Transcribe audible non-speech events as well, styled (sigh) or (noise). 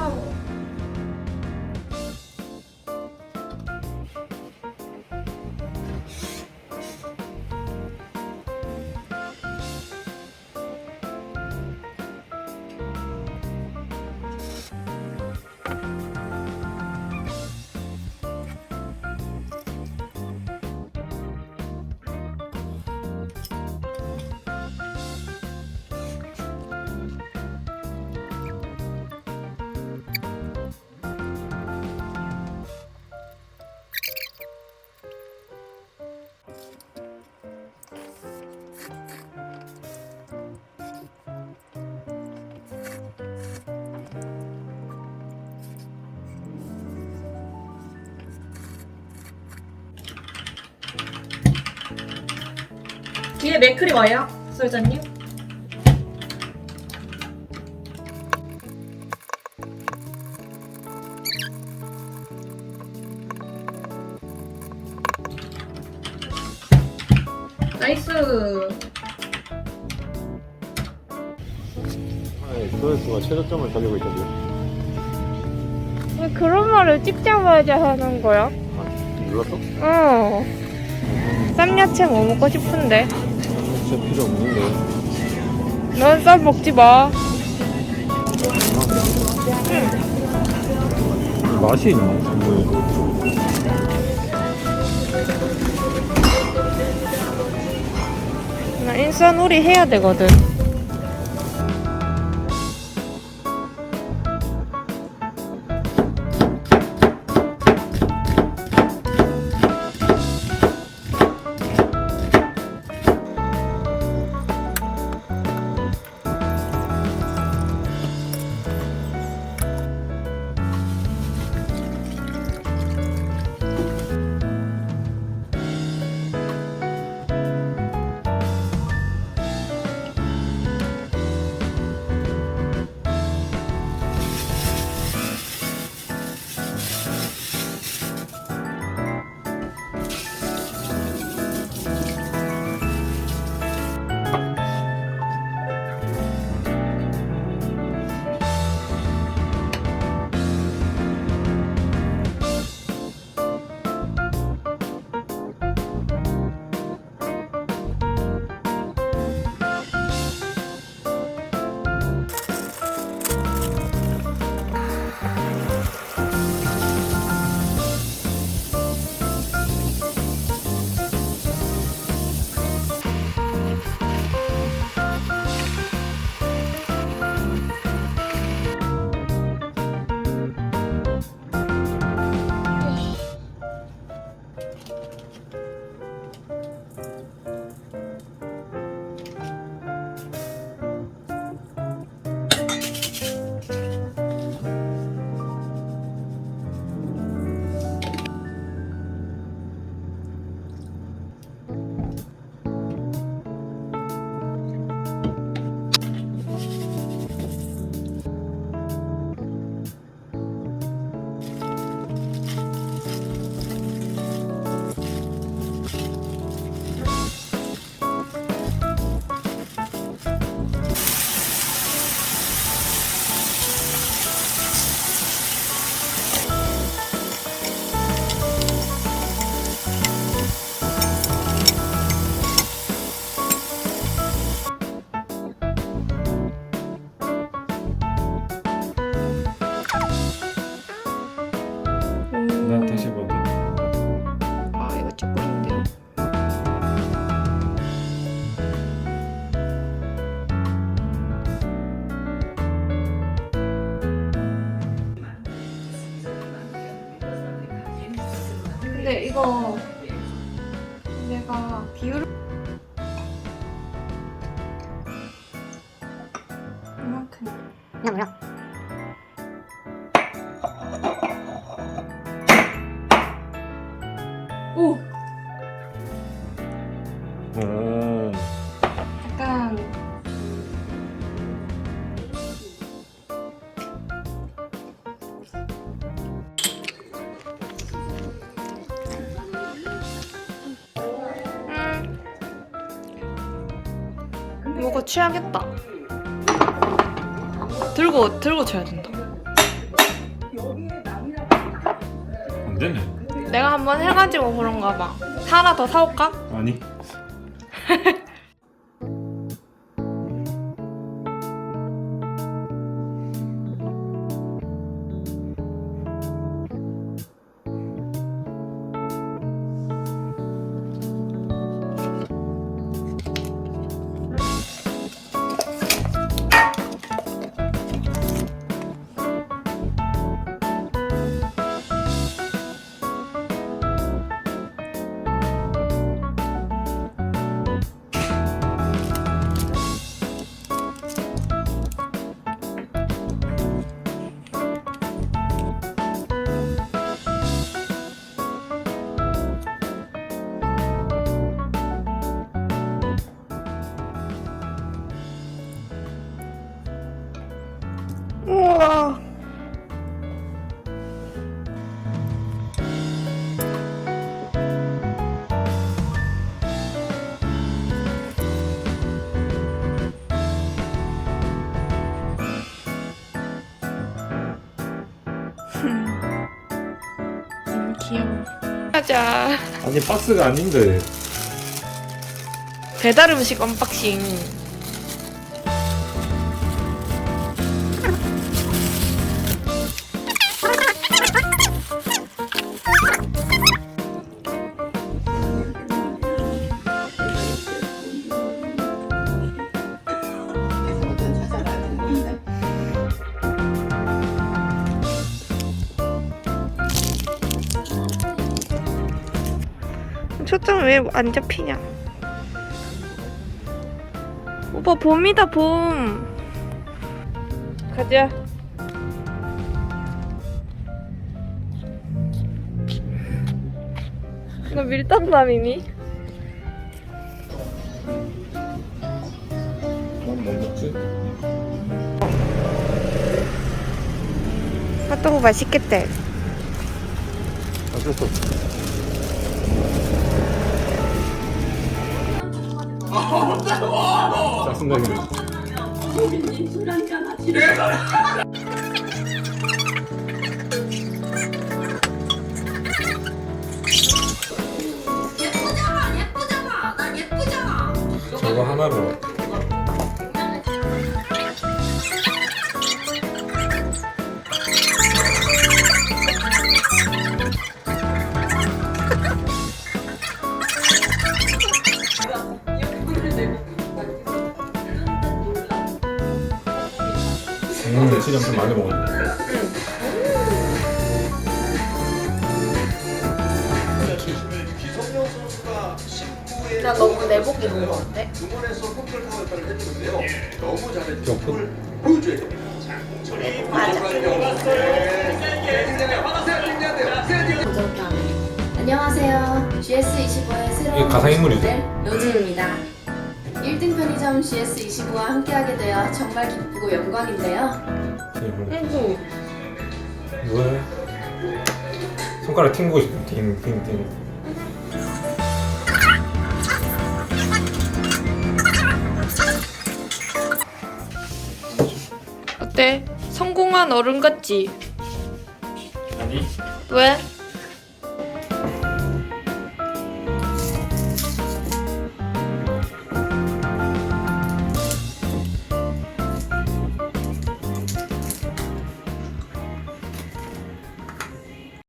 Mom. 뒤에 맥클이 와요, 소유자님. 나이스. 네, 조회수가 최저점을 달리고 있던데요. 왜 그런 말을 찍자마자 하는 거야? 아, 눌렀어? 어. 쌈야채 뭐 먹고 싶은데? 진짜 필요 없는데. 넌 쌈 먹지 마. 맛이 있나? 뭐, 나 인스타 놀이 해야 되거든. 근데 이거 내가 비율 이만큼 그냥 뭐야? 음. 뭐가 취하겠다. 들고 들고 쳐야 된다. 안 되네. 내가 한번 해가지고 그런가 봐. 하나 더 사올까? 아니. (laughs) 가자. 아니 박스가 아닌데. 배달 음식 언박싱. 초점 왜 안 잡히냐? 오빠 봄이다 봄. 가자. 너 밀당남이니? 난뭐 먹지? 핫도그 맛있겠대. 어쩔 수 없어. 짜증나게. 예쁘잖아 예쁘잖아 난 예쁘잖아 저거 하나로. 나 너무 내복 입은 거 같아? 조금. 안녕하세요 GS25의 새로운 가상인물이죠? 모델 로즈입니다 1등 편의점 GS25와 함께하게 되어 정말 기쁘고 영광인데요 응. 왜? 손가락 튕기고 싶어. 팅, 팅, 팅. 어때? 성공한 어른 같지? 아니. 왜?